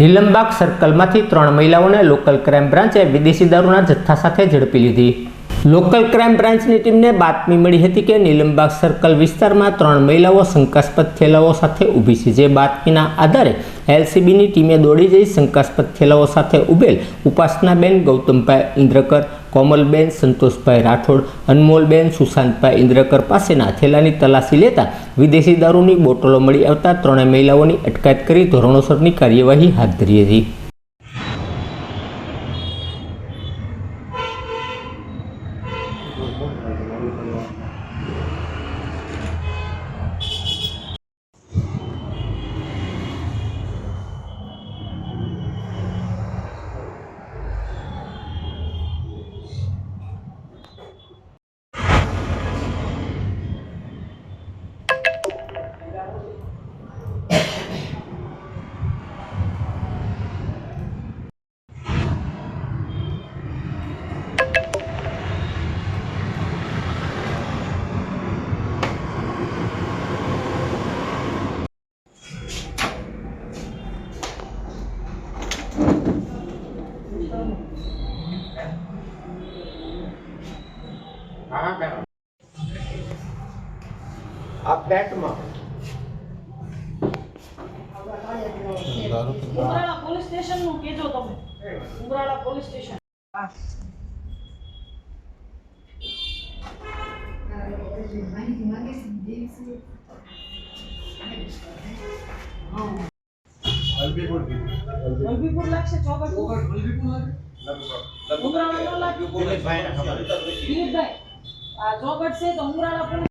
નીલમબાગ સર્કલમાંથી ત્રણ મહિલાઓને local crime બ્રાન્ચે વિદેશી દારૂના જથ્થા સાથે ઝડપી લીધી. લોકલ ક્રાઇમ બ્રાન્ચની ટીમને બાતમી મળી હતી કે નીલમબાગ સર્કલ વિસ્તારમાં ત્રણ મહિલાઓ શંકાસ્પદ થેલાઓ સાથે ઊભી છે. જે બાતમીના આધારે એલસીબીની ટીમે દોડી જઈ શંકાસ્પદ થેલાઓ સાથે ઉભેલ ઉપાસનાબેન ગૌતમભાઈ ઇન્દ્રકર, કોમલબેન સંતોષભાઈ રાઠોડ, અનમોલબેન સુશાંતભાઈ ઇન્દ્રકર પાસેના થેલાની તલાશી લેતા વિદેશી દારૂની બોટલો મળી આવતા ત્રણેય મહિલાઓની અટકાયત કરી ધોરણોસરની કાર્યવાહી હાથ ધરી હતી. ありがとうございます。આ પેટમાં ઉમરાળા પોલીસ સ્ટેશન નું કેજો તમે ઉમરાળા પોલીસ સ્ટેશન હલ્બીપુર લાગશે ચોગટ ઉમરાળા નો લાગે દિલીપભાઈ આ છે તો ઉમરાળા પોલીસ